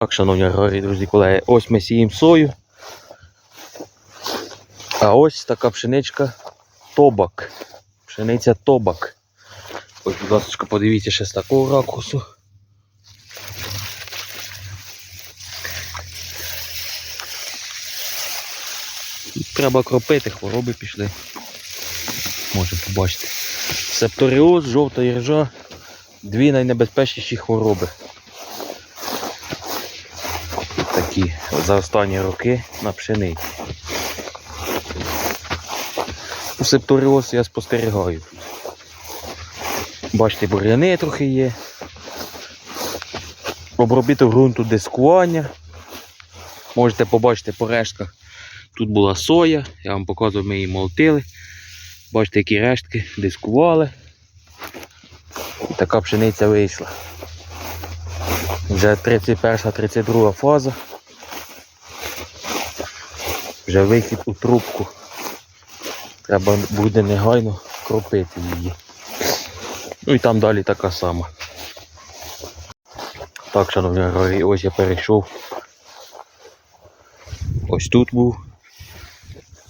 Так, шановні аграрії, друзі, колеги, ось ми сіємо сою. А ось така пшеничка тобак. Пшениця тобак. Ось, будь ласка, подивіться ще з такого ракурсу. Треба кропити, хвороби пішли. Можемо побачити. Септоріоз, жовта іржа, дві найнебезпечніші хвороби. Такі за останні роки на пшениці. У септоріоз я спостерігаю. Бачите, бур'яни трохи є. Обробіток ґрунту дискування. Можете побачити по рештках. Тут була соя, я вам показував, ми її молотили. Бачите, які рештки дискували. І така пшениця вийшла. Вже 31-32 фаза. Вже вихід у трубку. Треба буде негайно кропити її. Ну і там далі така сама. Так, шановні аграрії, ось я перейшов. Ось тут був.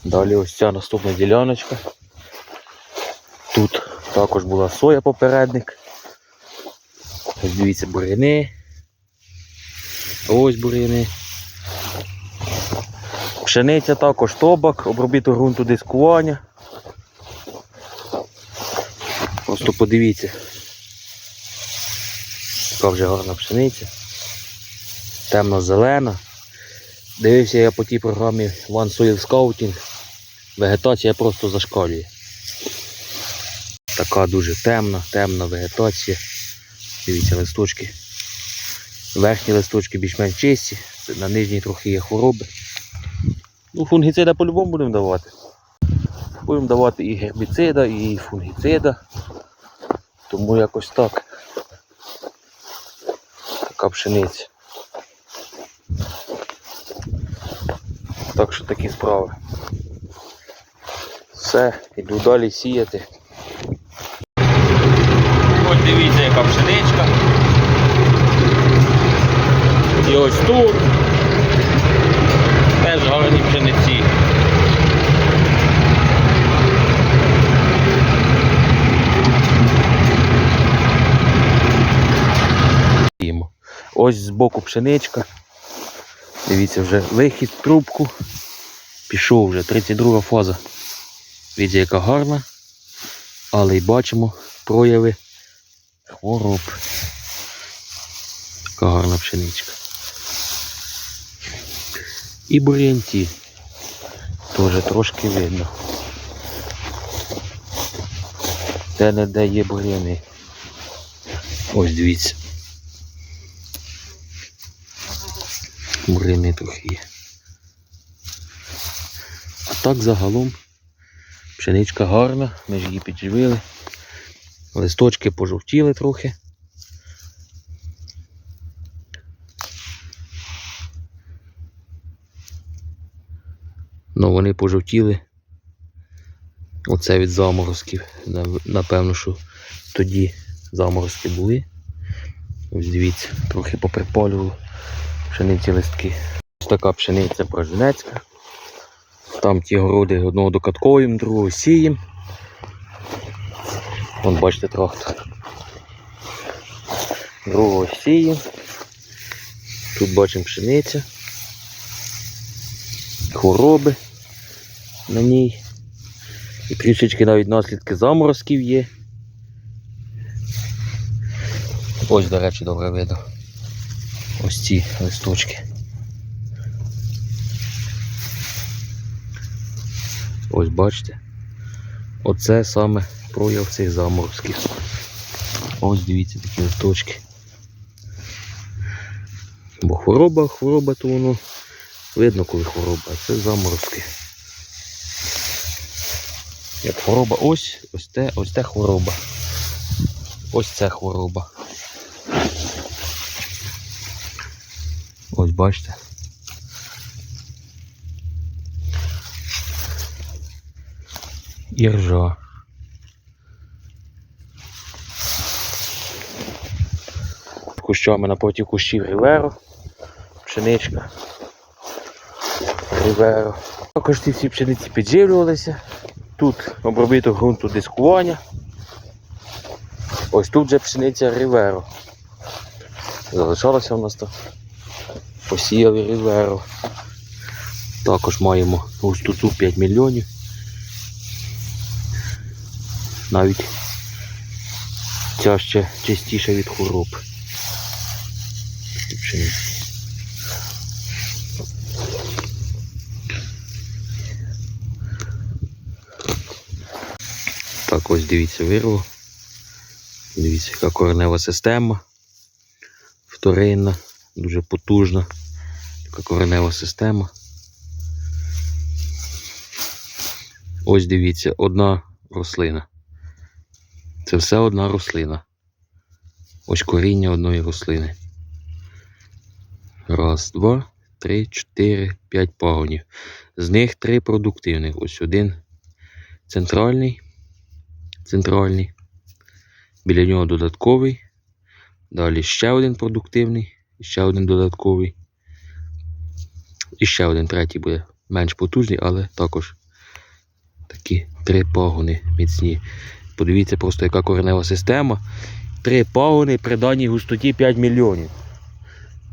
Далі ось ця наступна діляночка. Тут також була соя попередник. Ось дивіться буряни. Ось буряни. Пшениця також тобак, обробіток ґрунту дискування. Просто подивіться. Яка вже гарна пшениця. Темно-зелена. Дивився я по тій програмі One Soil Scouting. Вегетація просто зашкалює. Така дуже темна, темна вегетація. Дивіться листочки. Верхні листочки більш-менш чисті, на нижній трохи є хвороби. Ну, фунгіцида по-любому будемо давати. Будемо давати і гербіцида, і фунгіцида. Тому якось так. Така пшениця. Так що такі справи. Все, іду далі сіяти. Ось дивіться, яка пшеничка. І ось тут. Теж гарні пшениці. Їмо. Ось збоку пшеничка. Дивіться, вже вихід трубку. Пішов вже 32 фаза. Дивіться, яка гарна. Але й бачимо прояви хвороб. Така гарна пшеничка. І бур'янці. Теж трошки видно. Де не де є бур'яни. Ось дивіться. Бур'яни трохи є. А так загалом пшеничка гарна, ми ж її підживили. Листочки пожовтіли трохи. Ну вони пожовтіли. Оце від заморозків. Напевно, що тоді заморозки були. Ось дивіться, трохи поприпалювало пшениці листки. Ось така пшениця проженецька. Там ті городи одного докатковуємо, другого сіємо. Вон бачите трактор. Другого сіємо. Тут бачимо пшениця. Хвороби на ній. І трішечки навіть наслідки заморозків є. Ось, до речі, добре видно. Ось ці листочки. Ось бачите. Оце саме прояв цих заморозків. Ось дивіться такі листочки. Бо хвороба, хвороба, то воно видно, коли хвороба, а це заморозки. Як хвороба, ось, ось те, ось те хвороба. Ось це хвороба. Ось бачите. Іржа. Кущами напроти кущів Ріверо. пшеничка. Риверо. Також ці всі пшениці підживлювалися. Тут обробіток ґрунту дискування. Ось тут вже пшениця Риверо. Залишалося в нас то. Посіяв і Також маємо густоту 5 мільйонів. Навіть ця ще чистіша від хвороб. Так, ось дивіться вирву. Дивіться, яка коренева система. Вторинна, дуже потужна. Така коренева система. Ось дивіться, одна рослина. Це все одна рослина. Ось коріння одної рослини. Раз, два, три, чотири, п'ять пагонів. З них три продуктивних. Ось один центральний. Центральний. Біля нього додатковий. Далі ще один продуктивний, ще один додатковий. І ще один третій буде менш потужний, але також такі три пагони міцні. Подивіться просто, яка коренева система. Три пагони при даній густоті 5 мільйонів.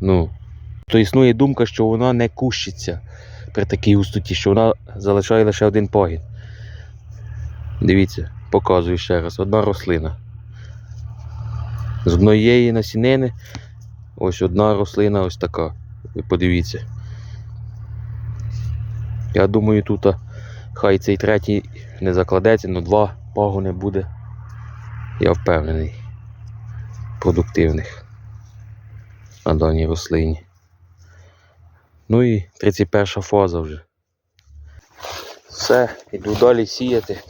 Ну, то існує думка, що вона не кущиться при такій густоті, що вона залишає лише один пагін. Дивіться, показую ще раз. Одна рослина. З однієї насінини ось одна рослина ось така. Ви подивіться. Я думаю, тут хай цей третій не закладеться, але два пагони буде. Я впевнений. Продуктивних на даній рослині. Ну і 31 фаза вже. Все, йду далі сіяти.